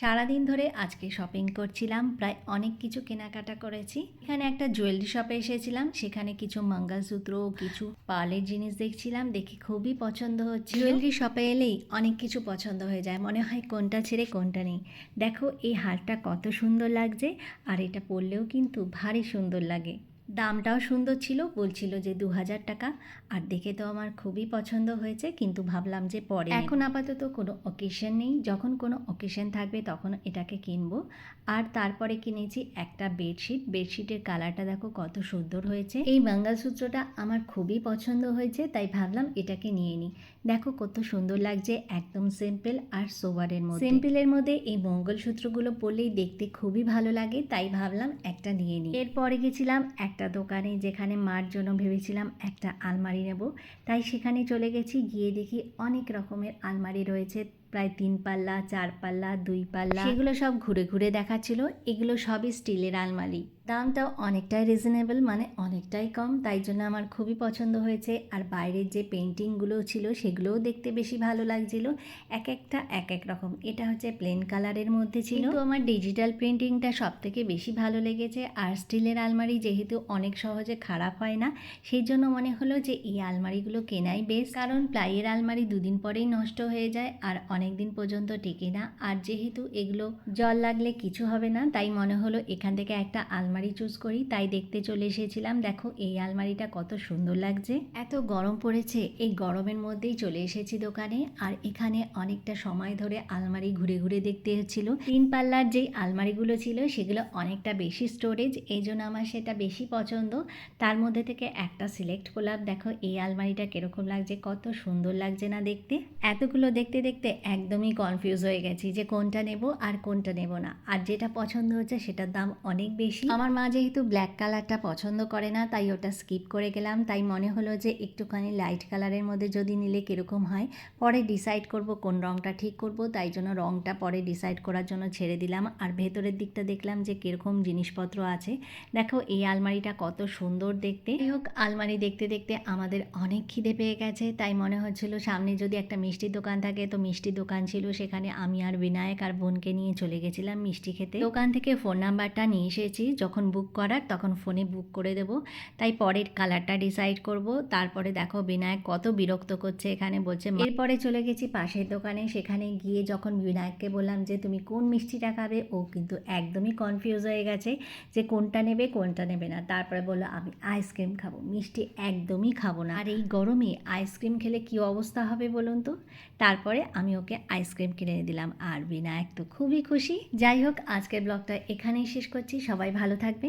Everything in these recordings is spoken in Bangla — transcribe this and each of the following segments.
সারাদিন ধরে আজকে শপিং করছিলাম, প্রায় অনেক কিছু কেনাকাটা করেছি। এখানে একটা জুয়েলারি শপে এসেছিলাম, সেখানে কিছু মঙ্গলসূত্র, কিছু পার্লের জিনিস দেখছিলাম, দেখে খুবই পছন্দ হচ্ছে জুয়েলারি শপে এলেই অনেক কিছু পছন্দ হয়ে যায়, মনে হয় কোনটা ছেড়ে কোনটা নেই। দেখো, এই হারটা কত সুন্দর লাগছে, আর এটা পরলেও কিন্তু ভারী সুন্দর লাগে। দামটাও সুন্দর ছিল বলছিল যে দু হাজার টাকা। আর দেখে তো আমার খুবই পছন্দ হয়েছে কিন্তু ভাবলাম যে পরে এখন আপাতত কোনো অকেশন নেই। যখন কোনো অকেশন থাকবে তখন এটাকে কিনবো। আর তারপরে কিনেছি একটা বেডশিট বেডশিটের কালারটা দেখো কত সুন্দর হয়েছে। এই মঙ্গলসূত্রটা আমার খুবই পছন্দ হয়েছে তাই ভাবলাম এটাকে নিয়ে নিই দেখো কত সুন্দর লাগছে একদম সিম্পল আর সোভারের মধ্যে। সিম্পলের মধ্যে এই মঙ্গলসূত্রগুলো পরলেই দেখতে খুবই ভালো লাগে তাই ভাবলাম একটা নিয়ে নিই এরপরে গেছিলাম একটা দোকানে যেখানে মার জন্য ভেবেছিলাম একটা আলমারি নেব। তাই সেখানে চলে গেছি, গিয়ে দেখি অনেক রকমের আলমারি রয়েছে। প্রায় তিন পাল্লা চার পাল্লা দুই পাল্লা। সেগুলো সব ঘুরে ঘুরে দেখাচ্ছিল। এগুলো সবই স্টিলের আলমারি। দামটাও অনেকটাই রিজনেবল মানে অনেকটাই কম। তাই জন্য আমার খুবই পছন্দ হয়েছে। আর বাইরের যে পেন্টিংগুলো ছিল সেগুলোও দেখতে বেশি ভালো লাগছিল। এক একটা এক এক রকম। এটা হচ্ছে প্লেন কালারের মধ্যে ছিল। তো আমার ডিজিটাল প্রিন্টিংটা সব থেকে বেশি ভালো লেগেছে। আর স্টিলের আলমারি যেহেতু অনেক সহজে খারাপ হয় না সেই জন্য মনে হলো যে এই আলমারিগুলো কেনাই বেশ কারণ প্লাইয়ের আলমারি দুদিন পরেই নষ্ট হয়ে যায়। আর অনেক দিন পর্যন্ত টেকে না। আর যেহেতু এগুলো জল লাগলে কিছু হবে না, তাই মনে হলো এখান থেকে একটা আলমারি চুজ করি। তাই দেখতে চলে এসেছিলাম। দেখো, এই আলমারিটা কত সুন্দর লাগছে। এত গরম পড়েছে, এই গরমের মধ্যেই চলে এসেছি দোকানে। আর এখানে অনেকটা সময় ধরে আলমারি ঘুরে ঘুরে দেখতে হচ্ছিল। তিন পাল্লার যেই আলমারিগুলো ছিল, সেগুলো অনেকটা বেশি স্টোরেজ, এই জন্য আমার সেটা বেশি পছন্দ। তার মধ্যে থেকে একটা সিলেক্ট করলাম। দেখো, এই আলমারিটা কীরকম লাগছে, কত সুন্দর লাগছে না দেখতে। এতগুলো দেখতে দেখতে একদমই কনফিউজ হয়ে গেছি যে কোনটা নেব আর কোনটা নেব না। আর যেটা পছন্দ হচ্ছে সেটার দাম অনেক বেশি। আমার মা যেহেতু ব্ল্যাক কালারটা পছন্দ করে না, তাই ওটা স্কিপ করে গেলাম। তাই মনে হলো যে একটুখানি লাইট কালারের মধ্যে যদি নিলে কীরকম হয়, পরে ডিসাইড করব কোন রঙটা ঠিক করব। তাই জন্য রঙটা পরে ডিসাইড করার জন্য ছেড়ে দিলাম। আর ভেতরের দিকটা দেখলাম যে কীরকম জিনিসপত্র আছে। দেখো এই আলমারিটা কত সুন্দর দেখতে। যাই হোক, আলমারি দেখতে দেখতে আমাদের অনেক খিদে পেয়ে গেছে। তাই মনে হচ্ছিল সামনে যদি একটা মিষ্টির দোকান থাকে, তো মিষ্টির দোকান ছিল, সেখানে আমি আর বিনায়ক আর বোনকে নিয়ে চলে গেছিলাম মিষ্টি খেতে। দোকান থেকে ফোন নাম্বারটা নিয়ে এসেছি। যখন বুক করার, তখন ফোনে বুক করে দেব। তাই পরের কালারটা ডিসাইড করব। তারপরে দেখো বিনায়ক কত বিরক্ত করছে এখানে, বলছে এরপরে চলে গেছি পাশের দোকানে। সেখানে গিয়ে যখন বিনায়ককে বললাম যে, তুমি কোন মিষ্টিটা খাবে? ও কিন্তু একদমই কনফিউজ হয়ে গেছে যে, কোনটা নেবে কোনটা নেবে না? তারপরে বলল, আমি আইসক্রিম খাব। মিষ্টি একদমই খাব না। আর এই গরমে আইসক্রিম খেলে কি অবস্থা হবে বলুন তো? তারপরে আমি ওকে আইসক্রিম কিনে দিলাম আর বিনায়ক তো খুবই খুশি। যাই হোক, আজকের ব্লগটা এখানেই শেষ করছি। সবাই ভালো থাকবে।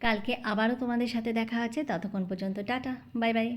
কালকে আবারও তোমাদের সাথে দেখা আছে ততক্ষণ পর্যন্ত টাটা। Bye bye.